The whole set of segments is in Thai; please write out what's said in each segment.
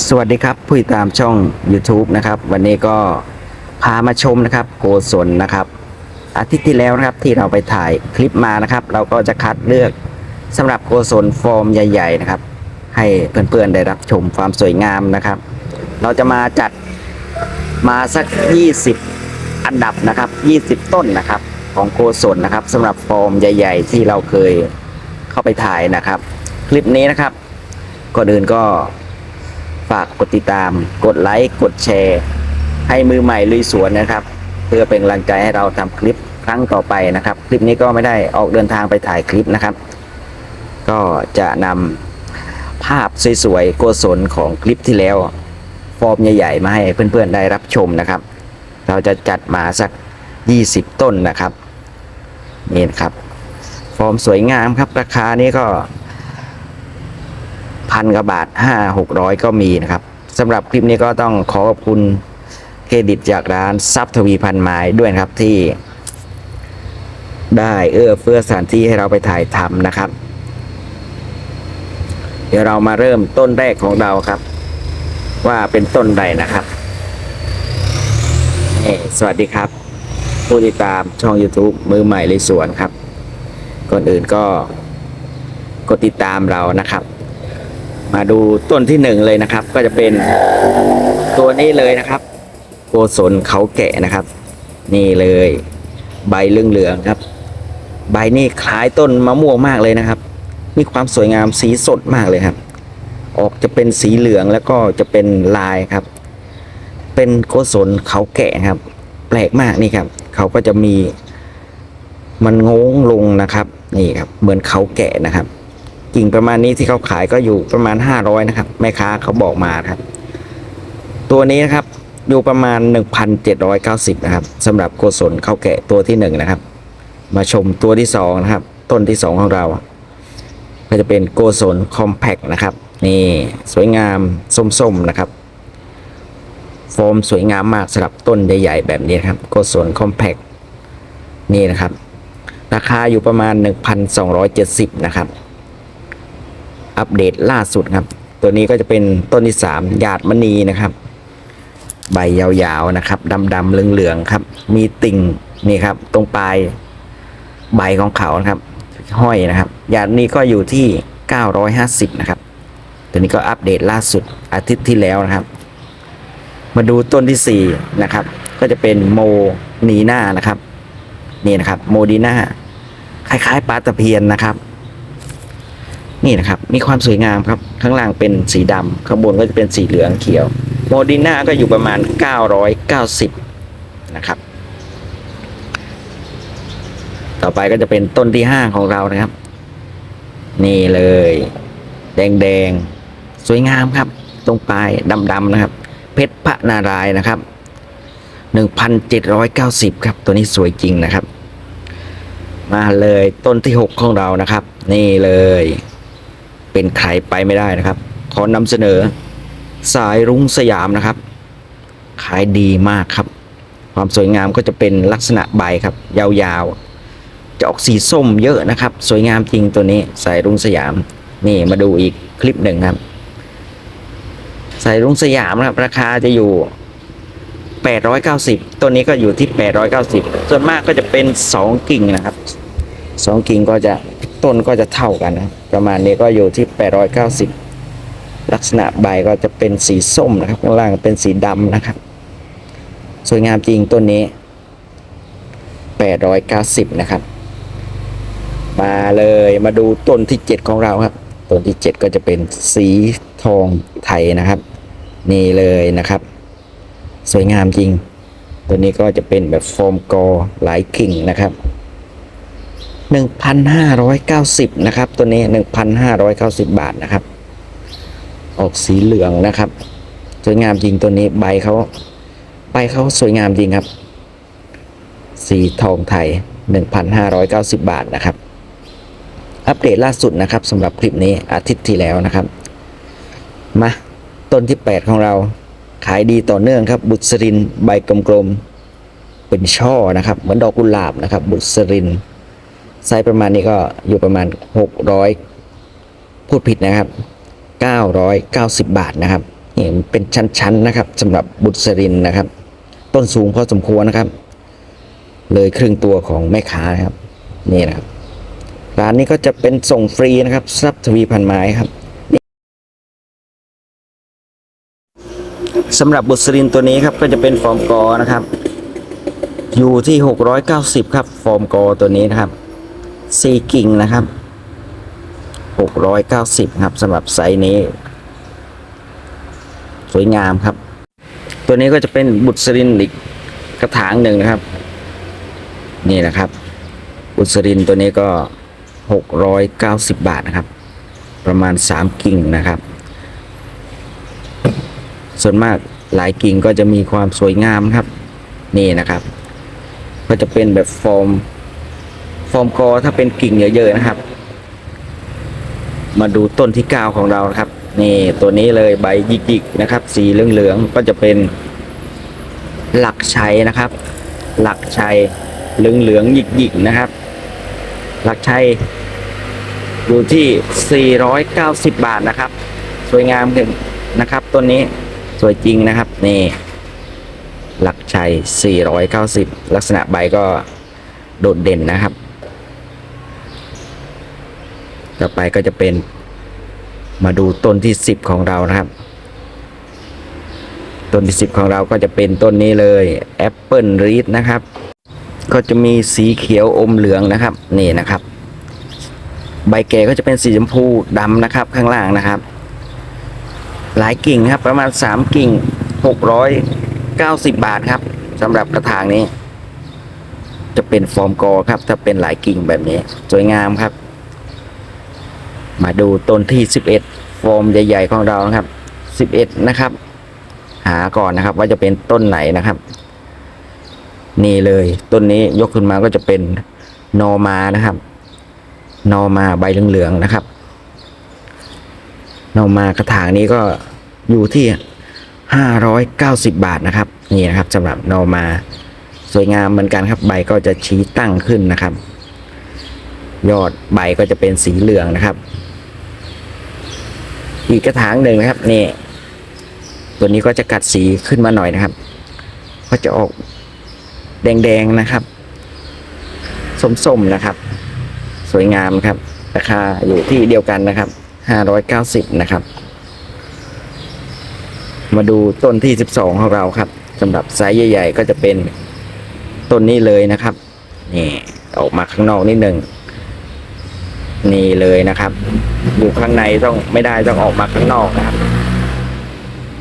สวัสดีครับผู้ติดตามช่อง YouTube นะครับ วันนี้ก็พามาชมนะครับโกศลนะครับ อาทิตย์ที่แล้วนะครับที่เราไปถ่ายคลิปมานะครับ เราก็จะคัดเลือกสำหรับโกศลฟอร์มใหญ่ ๆ นะครับ ให้เพื่อนๆได้รับชมความสวยงามนะครับ เราจะมาจัดมาสัก 20 อันดับนะครับ 20 ต้นนะครับของโกศลนะครับสำหรับฟอร์มใหญ่ ๆ ที่เราเคยเข้าไปถ่ายนะครับ คลิปนี้นะครับก่อนอื่นก็ ฝากกดติดตาม กดไลค์กดแชร์ ให้มือใหม่ลุยสวนนะครับ เพื่อเป็นกำลังใจให้เราทำคลิปครั้งต่อไปนะครับ คลิปนี้ก็ไม่ได้ออกเดินทางไปถ่ายคลิปนะครับ ก็จะนำภาพสวยๆโกศลของคลิปที่แล้วฟอร์มใหญ่ๆมาให้เพื่อนๆได้รับชมนะครับ เราจะจัดมาสัก 20 ต้นนะครับนี่นะครับ ฟอร์มสวยงามครับราคานี้ก็ พันกว่าบาทห้าหกร้อยก็มีนะครับสำหรับคลิปนี้ก็ต้องขอขอบคุณเครดิตจากร้านซับทวีพันไม้ด้วยนะครับที่ ได้เอื้อเฟื้อสถานที่ให้เราไปถ่ายทำนะครับ เดี๋ยวเรามาเริ่มต้นแรกของเราครับ ว่าเป็นต้นใดนะครับสวัสดีครับ ผู้ติดตามช่อง YouTube มือใหม่เลยสวนครับ ก่อนอื่นก็กดติดตามเรานะครับ มาดูต้นที่หนึ่งเลยนะครับ ก็จะเป็นตัวนี้เลยนะครับ โกศลเขาแกะนะครับ นี่เลย ใบเหลืองๆครับ ใบนี่คล้ายต้นมะม่วงมากเลยนะครับ มีความสวยงามสีสดมากเลยครับ ออกจะเป็นสีเหลืองแล้วก็จะเป็นลายครับ เป็นโกศลเขาแกะครับ แปลกมากนี่ครับ เขาก็จะมี มันงงลงนะครับ นี่ครับ เหมือนเขาแกะนะครับ กิ่งประมาณนี้ที่เขาขายก็อยู่ประมาณ 500 นะครับ แม่ค้าเขาบอกมาครับ ตัวนี้นะครับอยู่ประมาณ 1,790 นะครับสำหรับโกศลข้าวแกะตัวที่ 1 นะครับ มาชมตัวที่ 2 นะครับ ต้นที่ 2 ของเรา ก็จะเป็นโกศลคอมแพกนะครับ นี่สวยงามส้มๆนะครับโฟมสวยงามมากสำหรับต้นใหญ่ๆแบบนี้นครับโกศลคอมแพกนี่นะครับ ราคาอยู่ประมาณ 1,270 นะครับ อัปเดตล่าสุดครับ ตัวนี้ก็จะเป็นต้นที่สามหยาดมณีนะครับ ใบยาวๆนะครับดำๆเหลืองๆครับ มีติ่งนี่ครับ ตรงปลายใบของเขานะครับ ห้อยนะครับหยาดนี้ก็อยู่ที่ 950 นะครับ ตัวนี้ก็อัปเดตล่าสุดอาทิตย์ที่แล้วนะครับ มาดูต้นที่สี่นะครับ ก็จะเป็นโมนีน่านะครับ นี่นะครับ โมดีน่าคล้ายๆปลาตะเพียนนะครับ นี่นะครับ มีความสวยงามครับ ข้างล่างเป็นสีดำข้างบนก็จะเป็นสีเหลืองเขียว โมดิน่าก็อยู่ประมาณ 990 นะครับ ต่อไปก็จะเป็นต้นที่ 5 ของเรานะครับ นี่เลย แดงๆสวยงามครับ ตรงปลายดำๆนะครับ เพชรพระนารายนะครับ 1,790 ครับ ตัวนี้สวยจริงนะครับ มาเลยต้นที่ 6 ของเรานะครับ นี่เลย เป็นใครไปไม่ได้นะครับ ขอนำเสนอสายรุ้งสยามนะครับ ขายดีมากครับ ความสวยงามก็จะเป็นลักษณะใบครับ ยาวๆ จะออกสีส้มเยอะนะครับ สวยงามจริงตัวนี้สายรุ้งสยาม นี่มาดูอีกคลิปหนึ่งครับ สายรุ้งสยามนะครับ ราคาจะอยู่ 890 ตัวนี้ก็อยู่ที่ 890 ส่วนมากก็จะเป็น 2 กิ่งนะครับ 2 กิ่งก็จะ ต้นก็จะเท่ากันนะประมาณนี้ก็อยู่ที่ 890 ลักษณะใบก็จะเป็นสีส้มนะครับข้างล่างเป็นสีดำนะครับ สวยงามจริงต้นนี้ 890 นะครับ มาเลยมาดูต้นที่ 7 ของเราครับต้นที่ 7 ก็จะเป็นสีทองไทยนะครับ นี่เลยนะครับ สวยงามจริง ตัวนี้ก็จะเป็นแบบโฟมกอหลายกิ่งนะครับ 1,590 นะครับ ตัวนี้ 1,590 บาทนะครับ ออกสีเหลืองนะครับ สวยงามจริงตัวนี้ใบเขาใบเขาสวยงามจริงครับ สีทองไทย 1,590 บาทนะครับ อัปเดตล่าสุดนะครับสำหรับคลิปนี้อาทิตย์ที่แล้วนะครับ มาต้นที่ 8 ของเราขายดีต่อเนื่องครับ บุษรินใบกลมๆเป็นช่อนะครับ เหมือนดอกกุหลาบนะครับ บุษริน ไซส์ประมาณนี้ก็อยู่ประมาณ 600 พูดผิดนะครับ 990 บาทนะครับเห็นเป็นชั้นๆนะครับสำหรับบุษรินนะครับ ต้นสูงพอสมควรนะครับ เลยครึ่งตัวของแม่ค้านะครับนี่นะครับร้านนี้ก็จะเป็นส่งฟรีนะครับทรัพย์ทวีพันไม้ครับสำหรับบุษรินตัวนี้ครับก็จะเป็นฟอร์มกอนะครับ อยู่ที่ 690 ครับ ฟอร์มกอตัวนี้นะครับ ซีกิ่งนะครับ690ครับสำหรับไซส์นี้ สวยงามครับ ตัวนี้ก็จะเป็นบุษรินอีกกระถางหนึ่งนะครับ นี่นะครับ บุษรินตัวนี้ก็690บาทนะครับ ประมาณ3กิ่งนะครับ ส่วนมากหลายกิ่งก็จะมีความสวยงามครับ นี่นะครับ ก็จะเป็นแบบฟอร์ม ฟอร์มกอถ้าเป็นกิ่งเยอะๆนะครับ มาดูต้นที่ 9 ของเราครับนี่ตัวนี้เลยใบหยิกๆนะครับ สีเหลืองๆก็จะเป็นหลักชัยนะครับ หลักชัยเหลืองๆหยิกๆนะครับ หลักชัยอยู่ที่ 490 บาทนะครับ สวยงามขึ้นนะครับต้นนี้สวยจริงนะครับนี่หลักชัย 490 ลักษณะใบก็โดดเด่นนะครับ ต่อไปก็จะเป็นมาดูต้นที่ 10 ของเรานะครับ ต้นที่ 10 ของเราก็จะเป็นต้นนี้เลยแอปเปิลรีดนะครับ ก็จะมีสีเขียวอมเหลืองนะครับนี่นะครับ ใบแก่ก็จะเป็นสีชมพูดำนะครับข้างล่างนะครับ หลายกิ่งครับประมาณ 3 กิ่ง 690 บาทครับสำหรับกระถางนี้ จะเป็นฟอร์มกอครับ ถ้าเป็นหลายกิ่งแบบนี้ สวยงามครับ มาดูต้นที่ 11ฟอร์มใหญ่ ๆ ของเรานะครับ 11 นะครับ หาก่อนนะครับ ว่าจะเป็นต้นไหนนะครับ นี่เลยต้นนี้ยกขึ้นมาก็จะเป็นนอมานะครับ นอมาใบเหลืองๆนะครับนอมากระถางนี้ก็อยู่ที่ 590 บาทนะครับ นี่นะครับสำหรับนอมาสวยงามเหมือนกันครับใบก็จะชี้ตั้งขึ้นนะครับ ยอดใบก็จะเป็นสีเหลืองนะครับ อีกกระถางหนึ่งนะครับนี่ตัวนี้ก็จะกัดสีขึ้นมาหน่อยนะครับ ก็จะออกแดงๆนะครับส้มๆนะครับ สวยงามครับ ราคาอยู่ที่เดียวกันนะครับ590นะครับ มาดูต้นที่12ของเราครับสำหรับไซส์ใหญ่ ๆ ก็จะเป็นต้นนี้เลยนะครับ นี่ ออกมาข้างนอกนิดหนึ่ง นี่เลยนะครับ อยู่ข้างในต้องไม่ได้ต้องออกมาข้างนอกนะครับ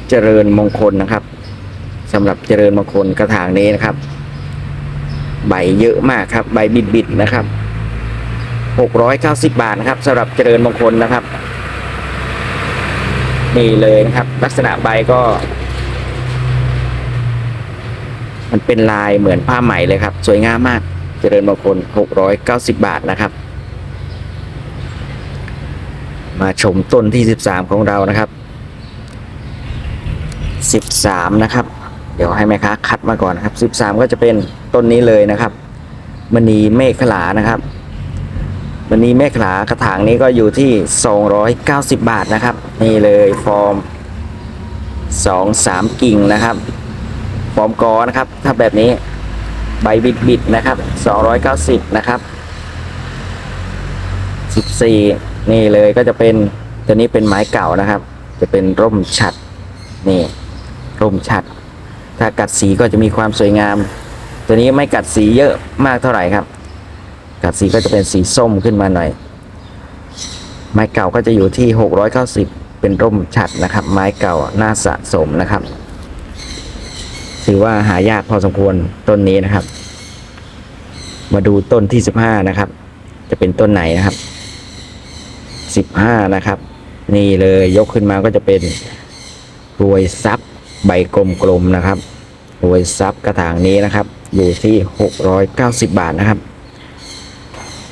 เจริญมงคลนะครับสำหรับเจริญมงคลกระถางนี้นะครับ ใบเยอะมากครับ ใบบิดๆนะครับ690บบาทนะครับสำหรับเจริญมงคลนะครับ นี่เลยนะครับ ลักษณะใบก็ มันเป็นลายเหมือนผ้าไหมเลยครับ สวยงามมาก เจริญมงคล690บาทนะครับ มาชมต้นที่ 13 ของเรานะครับ 13 นะครับ เดี๋ยวให้แม่ค้าคัดมาก่อนนะครับ 13 ก็จะเป็นต้นนี้เลยนะครับมณีเมฆขลานะครับวันนี้แม่ขลากระถางนี้ก็อยู่ที่ 290 บาทนะครับ นี่เลยฟอร์ม 2 3 กิ่งนะครับ ฟอร์มกอนะครับ ถ้าแบบนี้ใบบิดบิดๆนะครับ 290 นะครับ 14 นี่เลยก็จะเป็นตัวนี้เป็นไม้เก่านะครับ จะเป็นร่มฉัดนี่ร่มฉัด ถ้ากัดสีก็จะมีความสวยงาม ตัวนี้ไม่กัดสีเยอะมากเท่าไหร่ครับ กัดสีก็จะเป็นสีส้มขึ้นมาหน่อย ไม้เก่าก็จะอยู่ที่ 690 เป็นร่มฉัดนะครับ ไม้เก่าน่าสะสมนะครับถือว่าหายากพอสมควรต้นนี้นะครับ มาดูต้นที่ 15 นะครับ จะเป็นต้นไหนนะครับ 15นะครับ นี่เลยยกขึ้นมาก็จะเป็นรวยซับใบกลมๆนะครับรวยซับกระถางนี้นะครับ อยู่ที่690บาทนะครับ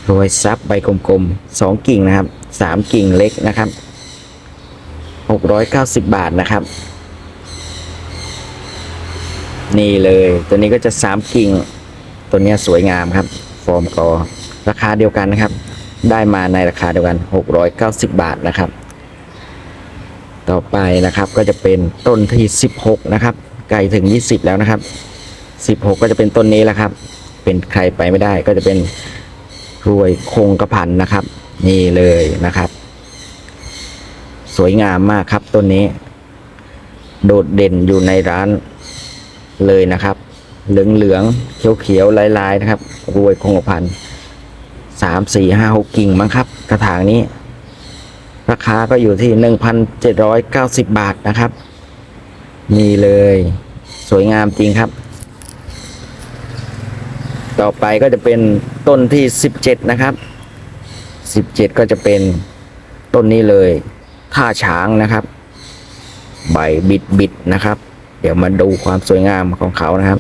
รวยซับใบกลมๆสองกิ่งนะครับสามกิ่งเล็กนะครับหกร้อยเก้าสิบบาทนะครับ นี่เลยตัวนี้ก็จะสามกิ่ง ตัวนี้สวยงามครับ ฟอร์มกอราคาเดียวกันนะครับ ได้มาในราคาเดียวกันหกร้อยเก้าสิบาทนะครับ ต่อไปนะครับก็จะเป็นต้นที่ 16 นะครับใกล้ถึง 20 แล้วนะครับ 16 ก็จะเป็นต้นนี้แหละครับ เป็นใครไปไม่ได้ก็จะเป็นรวยคงกระพันนะครับ นี่เลยนะครับ สวยงามมากครับต้นนี้ โดดเด่นอยู่ในร้านเลยนะครับ เหลืองเหลืองเขียวเขียวๆลายๆนะครับ รวยคงกระพัน สามสี่ห้าหกกิ่งมั้งครับ กระถางนี้ ราคาก็อยู่ที่หนึ่งพันเจ็ดร้อยเก้าสิบบาทนะครับนี่เลย สวยงามจริงครับ ต่อไปก็จะเป็นต้นที่สิบเจ็ดนะครับสิบเจ็ดก็จะเป็นต้นนี้เลยท่าช้างนะครับ ใบบิดบิดนะครับ เดี๋ยวมาดูความสวยงามของเขานะครับ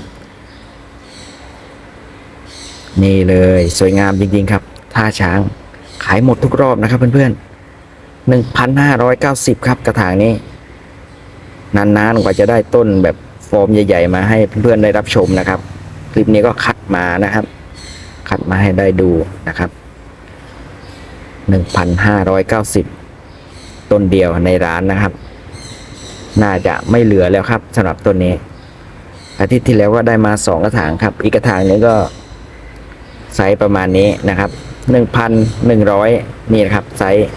นี่เลยสวยงามจริงๆครับ ท่าช้าง ขายหมดทุกรอบนะครับเพื่อนๆหนึ่งพันห้าร้อยเก้าสิบครับกระถางนี้ นานๆกว่าจะได้ต้นแบบฟอร์มใหญ่ ๆ มาให้เพื่อนๆได้รับชมนะครับ คลิปนี้ก็คัดมานะครับ คัดมาให้ได้ดูนะครับหนึ่งพันห้าร้อยเก้าสิบต้นเดียวในร้านนะครับ น่าจะไม่เหลือแล้วครับสำหรับต้นนี้ อาทิตย์ที่แล้วก็ได้มาสองกระถางครับ อีกกระถางนี้ก็ไซส์ประมาณนี้นะครับ หนึ่งพันหนึ่งร้อยนี่นะครับไซส์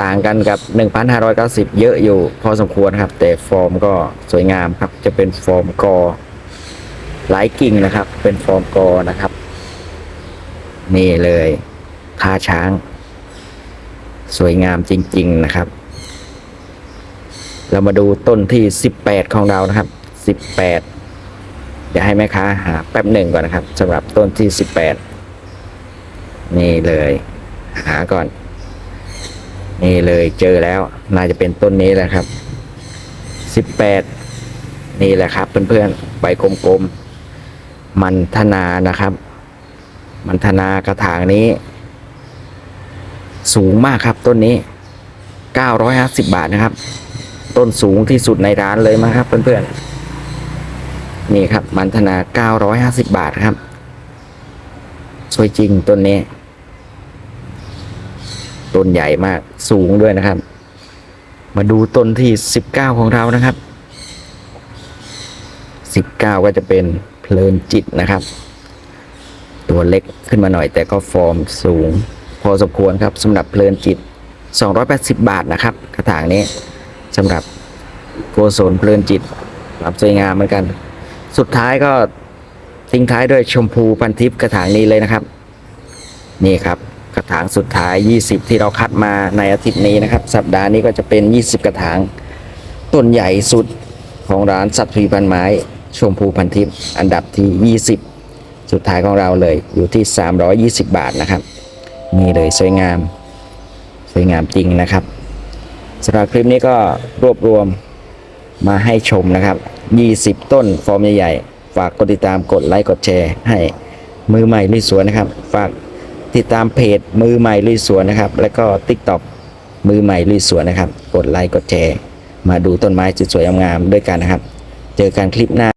ต่างกันกับ 1,590 เยอะอยู่พอสมควรครับ แต่ฟอร์มก็สวยงามครับ จะเป็นฟอร์มกอหลายกิ่งนะครับ เป็นฟอร์มกอนะครับ นี่เลยท่าช้าง สวยงามจริง ๆนะครับ เรามาดูต้นที่ 18 ของเรานะครับ 18 เดี๋ยวให้แม่ค้าหาแป๊บหนึ่งก่อนนะครับสำหรับต้นที่ 18 นี่เลย หาก่อน นี่เลยเจอแล้ว น่าจะเป็นต้นนี้แหละครับสิบแปดนี่แหละครับ เพื่อนๆใบกลมๆมันธนานะครับ มันธนากระถางนี้ สูงมากครับต้นนี้950บาทนะครับ ต้นสูงที่สุดในร้านเลยมั้งครับ เพื่อนๆนี่ครับ มันธนา950บาทครับ สวยจริงต้นนี้ ต้นใหญ่มากสูงด้วยนะครับ มาดูต้นที่สิบเก้าของเรานะครับสิบเก้าก็จะเป็นเพลินจิตนะครับ ตัวเล็กขึ้นมาหน่อยแต่ก็ฟอร์มสูง พอสมควรครับสำหรับเพลินจิต 280 บาทนะครับ กระถางนี้สำหรับโกโซนเพลินจิตความสวยงามเหมือนกัน สุดท้ายก็ทิ้งท้ายด้วยชมพูพันทิพย์กระถางนี้เลยนะครับ นี่ครับ ถางสุดท้าย 20 ที่เราคัดมาในอาทิตย์นี้นะครับ สัปดาห์นี้ก็จะเป็น 20 กระถาง ต้นใหญ่สุดของร้านสัตว์พีพันไม้ ชมพูพันทิพย์อันดับที่ 20 สุดท้ายของเราเลยอยู่ที่ 320 บาทนะครับนี่เลยสวยงาม สวยงามจริงนะครับสำหรับคลิปนี้ก็รวบรวมมาให้ชมนะครับ 20 ต้นฟอร์มใหญ่ๆ ฝากกดติดตามกดไลค์กดแชร์ให้มือใหม่ลุยสวนนะครับ ฝาก ติดตามเพจมือใหม่ลุยสวนนะครับ แล้วก็ t ิ k t o k มือใหม่ลุยสวนนะครับ กดไลค์กดแชร์มาดูต้นไม้สวยๆงามๆด้วยกันนะครับ เจอกันคลิปหน้า